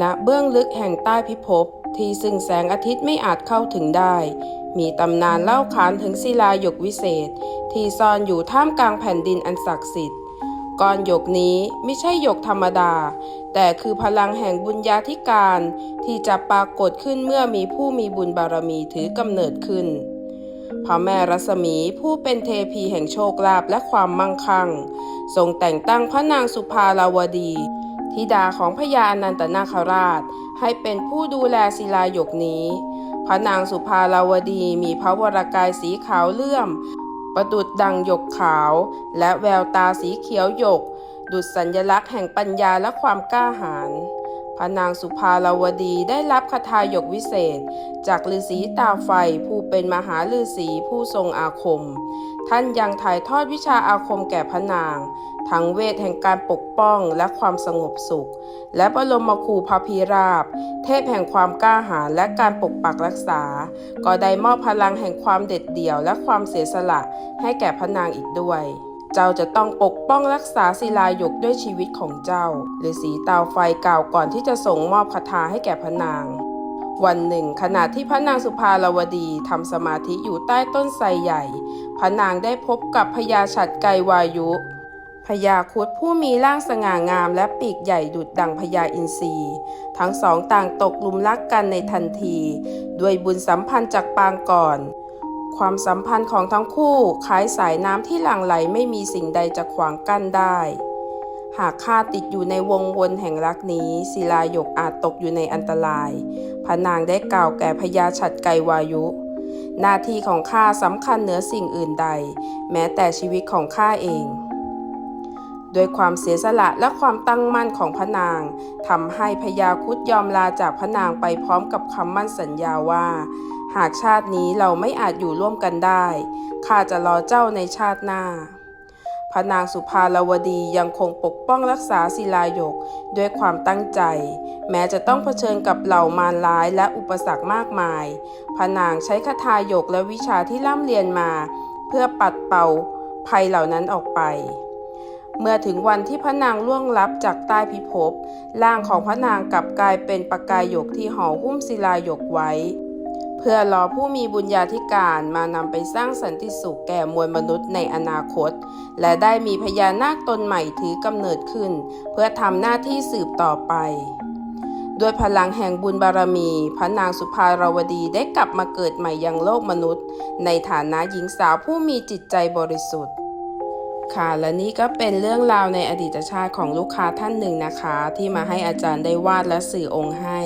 ณเบื้องลึกแห่งใต้พิภพที่ซึ่งแสงอาทิตย์ไม่อาจเข้าถึงได้ มีตำนานเล่าขานถึงศิลาหยกวิเศษ ที่ซ่อนอยู่ท่ามกลางแผ่นดินอันศักดิ์สิทธิ์ก้อนหยกนี้ไม่ใช่หยกธรรมดา แต่คือพลังแห่งบุญญาธิการที่จะปรากฏขึ้นเมื่อมีผู้มีบุญบารมีถือกำเนิดขึ้น พระแม่รัศมีผู้เป็นเทพีแห่งโชคลาภและความมั่งคั่ง ทรงแต่งตั้งพระนางสุภาลาวดี ธิดาของพญาอนันตนาคราช ให้เป็นผู้ดูแลศิลาหยกนี้ พระนางสุภาลาวดีมีพระวรากายสีขาวเลื่อม ประดุดดังหยกขาว และแววตาสีเขียวหยก ดุจสัญลักษณ์แห่งปัญญาและความกล้าหาญพระนางสุภาลาวดีได้รับคาถาหยกวิเศษ จากฤาษีตาไฟผู้เป็นมหาฤาษีผู้ทรงอาคม ท่านยังถ่ายทอดวิชาอาคมแก่พระนาง ทั้งเวทแห่งการปกป้องและความสงบสุข และบรมครูพระพีราบ เทพแห่งความกล้าหาญและการปกปักรักษา ก็ได้มอบพลังแห่งความเด็ดเดี่ยวและความเสียสละให้แก่พระนางอีกด้วย เจ้าจะต้องปกป้องรักษาศิลาหยกด้วยชีวิตของเจ้าฤาษีเตาไฟกล่าวก่อนที่จะส่งมอบคาถาให้แก่พระนางวันหนึ่งขณะที่พระนางสุภาลวดีทำสมาธิอยู่ใต้ต้นไทรใหญ่ พระนางได้พบกับพญาฉัตรไกรวายุ พญาคุดผู้มีร่างสง่างามและปีกใหญ่ดุดดังพญาอินทรีทั้งสองต่างตกลุมรักกันในทันที ด้วยบุญสัมพันธ์จากปางก่อน ความสัมพันธ์ของทั้งคู่คล้ายสายน้ำที่หลั่งไหลไม่มีสิ่งใดจะขวางกั้นได้ หากข้าติดอยู่ในวงวนแห่งรักนี้ ศิลาหยกอาจตกอยู่ในอันตรายพระนางได้กล่าวแก่พญาฉัตรไกวายุหน้าที่ของข้าสำคัญเหนือสิ่งอื่นใด แม้แต่ชีวิตของข้าเอง ด้วยความเสียสละและความตั้งมั่นของพระนางทำให้พญาคุดยอมลาจากพระนางไปพร้อมกับคำมั่นสัญญาว่า หากชาตินี้เราไม่อาจอยู่ร่วมกันได้ข้าจะรอเจ้าในชาติหน้าพระนางสุภาลวดียังคงปกป้องรักษาศิลาหยกด้วยความตั้งใจ แม้จะต้องเผชิญกับเหล่ามารร้ายและอุปสรรคมากมาย พระนางใช้คาถาหยกและวิชาที่ร่ำเรียนมา เพื่อปัดเป่าภัยเหล่านั้นออกไป เมื่อถึงวันที่พระนางล่วงลับจากใต้พิภพร่างของพระนางกลับกลายเป็นประกายหยกที่ห่อหุ้มศิลาหยกไว้ เพื่อรอผู้มีบุญญาธิการมานำไปสร้างสันติสุขแก่มวลมนุษย์ในอนาคต และได้มีพญานาคตนใหม่ถือกำเนิดขึ้น เพื่อทำหน้าที่สืบต่อไปด้วยพลังแห่งบุญบารมี พระนางสุภาราวดีได้กลับมาเกิดใหม่ยังโลกมนุษย์ ในฐานะหญิงสาวผู้มีจิตใจบริสุทธิ์ ค่ะและนี่ก็เป็นเรื่องราวในอดีตชาติของลูกค้าท่านหนึ่งนะคะ ที่มาให้อาจารย์ได้วาดและสื่อองค์ให้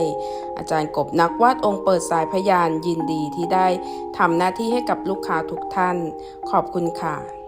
อาจารย์กบนักวาดองค์เปิดสายพยานยินดีที่ได้ทำหน้าที่ให้กับลูกค้าทุกท่าน ขอบคุณค่ะ